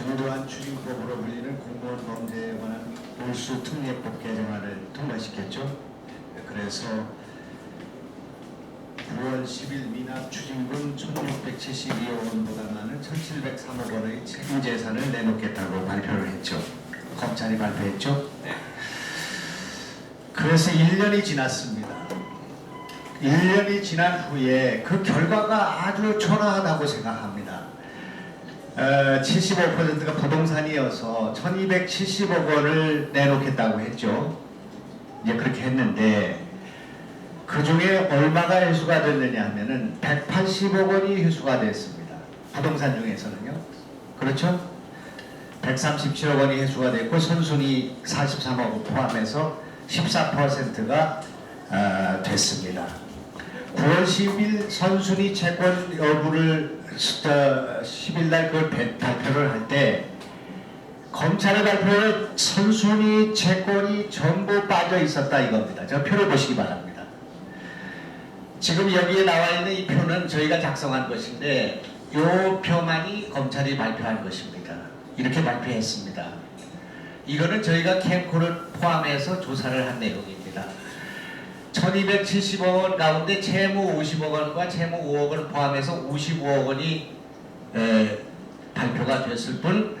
전두환 추징법으로 불리는 공무원 범죄에 관한 올수 특례법 개정안을 통과시켰죠. 그래서 9월 10일 미납 추징금 1672억 원보다 많은 1703억 원의 책임 재산을 내놓겠다고 발표를 했죠. 검찰이 발표했죠. 그래서 1년이 지났습니다. 1년이 지난 후에 그 결과가 아주 초라하다고 생각합니다. 어, 75%가 부동산이어서 1270억 원을 내놓겠다고 했죠. 이제 그렇게 했는데 그 중에 얼마가 회수가 됐느냐 하면은 180억 원이 회수가 됐습니다. 부동산 중에서는요. 그렇죠? 137억 원이 회수가 됐고 선순위 43억 원 포함해서 14%가 어, 됐습니다. 9월 10일 선순위 채권 여부를 어, 10일 날 그걸 배- 발표를 할 때 검찰의 발표에 선순위 채권이 전부 빠져 있었다 이겁니다. 저 표를 보시기 바랍니다. 지금 여기에 나와 있는 이 표는 저희가 작성한 것인데 이 표만이 검찰이 발표한 것입니다. 이렇게 발표했습니다. 이거는 저희가 캠코를 포함해서 조사를 한 내용입니다. 1270억 원 가운데 채무 50억 원과 채무 5억 원을 포함해서 55억 원이 에, 발표가 됐을 뿐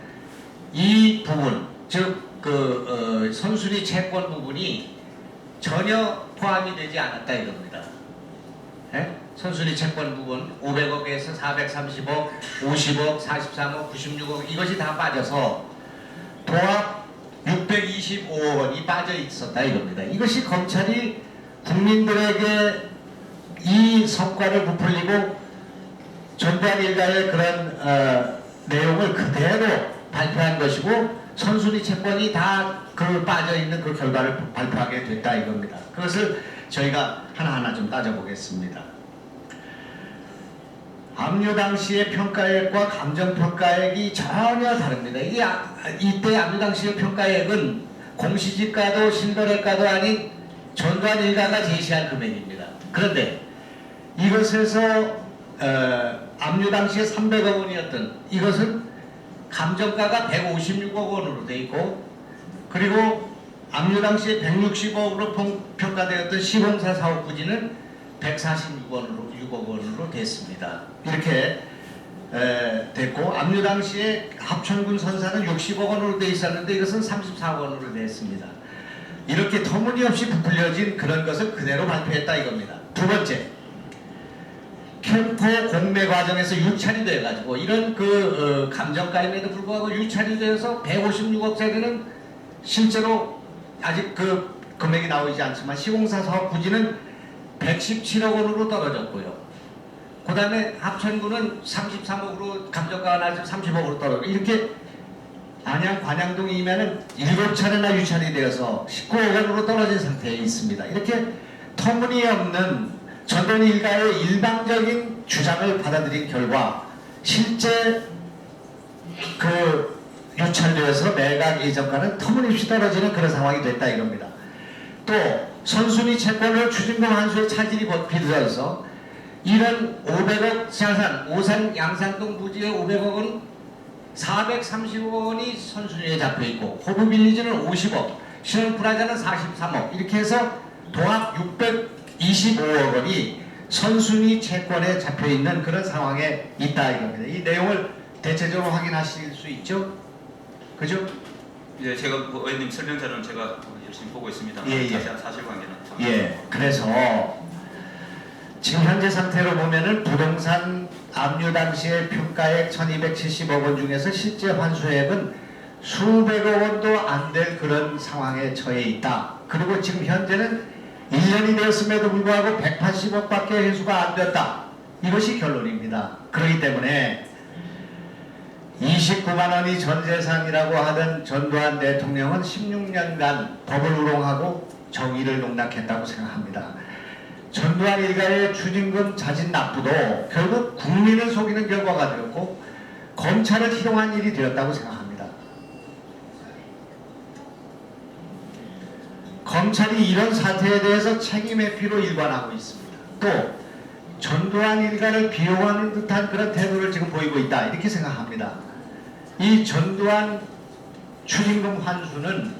이 부분 즉그 어, 선순위 채권 부분이 전혀 포함이 되지 않았다 이겁니다. 예? 선순위 채권 부분 500억에서 430억, 50억, 43억, 96억 이것이 다 빠져서 도합 625억 원이 빠져 있었다 이겁니다. 이것이 검찰이 국민들에게 이 성과를 부풀리고 전두환 일가의 그런 어, 내용을 그대로 발표한 것이고 선순위 채권이 다 그 빠져 있는 그 결과를 발표하게 됐다 이겁니다. 그것을 저희가 하나하나 좀 따져보겠습니다. 압류 당시의 평가액과 감정 평가액이 전혀 다릅니다. 이게 아- 이때 압류 당시의 평가액은 공시지가도 신거래가도 아닌 전두환 일가가 제시한 금액입니다. 그런데 이것에서 어, 압류 당시에 300억 원이었던 이것은 감정가가 156억 원으로 돼 있고 그리고 압류 당시에 160억으로 평가되었던 시공사 사업 부지는 146원으로 6억 원으로 됐습니다. 이렇게 에, 됐고 압류 당시에 합천군 선사는 60억 원으로 돼 있었는데 이것은 34억 원으로 됐습니다. 이렇게 터무니없이 부풀려진 그런 것을 그대로 발표했다 이겁니다. 두 번째, 캠프 공매 과정에서 유찰이 돼가지고 이런 그 어, 감정가임에도 불구하고 유찰이 되어서 156억 세대는 실제로 아직 그 금액이 나오지 않지만 시공사 사업 부지는 117억 원으로 떨어졌고요. 그 다음에 합천구는 33억으로 감정가가 나서 30억으로 떨어지고 이렇게 안양 관양동이면은 7차례나 유찰이 되어서 19억 원으로 떨어진 상태에 있습니다. 이렇게 터무니없는 전원 일가의 일방적인 주장을 받아들인 결과 실제 그 유찰되어서 매각 예정과는 터무니없이 떨어지는 그런 상황이 됐다 이겁니다. 또 선순위 채권을 추징금 한수의 차질이 빚어서 이런 500억 자산, 오산 양산동 부지의 500억은 430억 원이 선순위에 잡혀 있고 호브 빌리지는 50억, 신흥 프라자는 43억 이렇게 해서 도합 625억 원이 선순위 채권에 잡혀 있는 그런 상황에 있다 이겁니다. 이 내용을 대체적으로 확인하실 수 있죠? 그죠? 이제 제가 뭐 의원님 설명 자료는 제가 열심히 보고 있습니다. 예, 예. 자세한 사실관계는 참- 예, 그래서 지금 현재 상태로 보면은 부동산 압류 당시의 평가액 1270억 원 중에서 실제 환수액은 수백억 원도 안 될 그런 상황에 처해 있다. 그리고 지금 현재는 1년이 되었음에도 불구하고 180억 밖에 회수가 안 됐다. 이것이 결론입니다. 그렇기 때문에 29만 원이 전 재산이라고 하던 전두환 대통령은 16년간 법을 우롱하고 정의를 농락했다고 생각합니다. 전두환 일가의 추징금 자진 납부도 결국 국민을 속이는 결과가 되었고 검찰을 희롱한 일이 되었다고 생각합니다. 검찰이 이런 사태에 대해서 책임 회피로 일관하고 있습니다. 또 전두환 일가를 비호하는 듯한 그런 태도를 지금 보이고 있다 이렇게 생각합니다. 이 전두환 추징금 환수는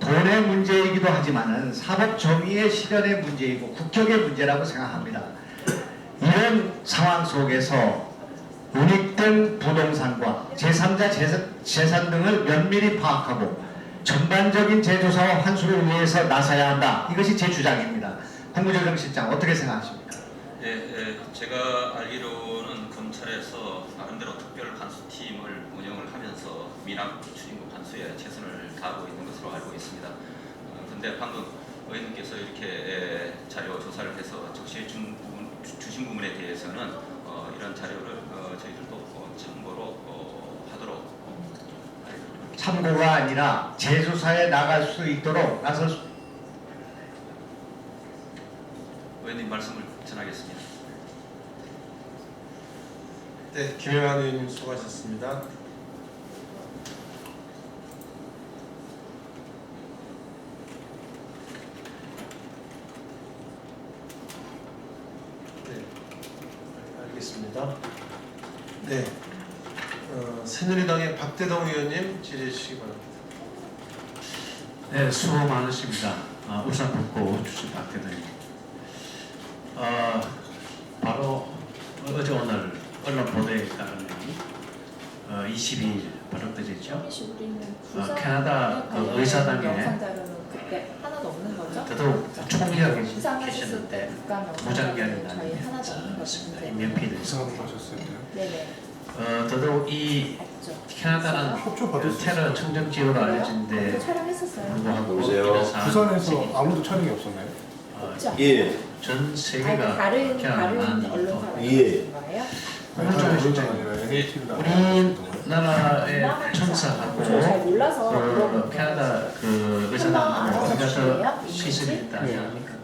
돈의 문제이기도 하지만은 사법 정의의 실현의 문제이고 국격의 문제라고 생각합니다. 이런 상황 속에서 운익된 부동산과 제3자 재산, 재산 등을 면밀히 파악하고 전반적인 재조사와 환수를 위해서 나서야 한다. 이것이 제 주장입니다. 국무조정실장 어떻게 생각하십니까? 예, 예, 제가 알기로는 검찰에서 나름대로 특별 반수팀을 운영을 하면서 미남 추진금 반수에 최선을 다하고 있는 것으로 알고 있습니다. 그런데 방금 의원님께서 이렇게 예, 자료 조사를 해서 적시해 준 부분, 주- 주신 부분에 대해서는 어, 이런 자료를 어, 저희들도 어, 참고로 어, 하도록 어. 참고가 아니라 재조사에 나갈 수 있도록 수 의원님 말씀을 전하겠습니다. 네, 김영환 의원님 수고하셨습니다. 네, 알겠습니다. 네, 어, 새누리당의 박대동 의원님 질의해 주시기 바랍니다. 네, 수고 많으십니다. 아, 울산 북구 주신 박대동입니다. 어, 바로 어제 오늘 언론 보도에 따르면 어, 22일 발표되죠. 혹시 우리는 어, 캐나다 그 의사당에 그때 하나도 없는 거죠? 계시- 수상하셨을 때 계셨는데 면피를 이상한 거 하셨어요? 네네 어, 더더욱 이 캐나다는 협조 그 테러 청정 지역으로 알려진데 그 촬영했었어요 불구하고 여보세요? 이런 사안 부산에서 아무도 촬영이 없었나요? 어, 없죠? 예, 전 세계가 다른 다른 언론사가 예. 있는 거예요? 아니라 NHTV가 우리나라의 청사하고 저잘 몰라서 그 캐나다 그 의사당하고 알아서 있다 최고 안전한 것으로 네.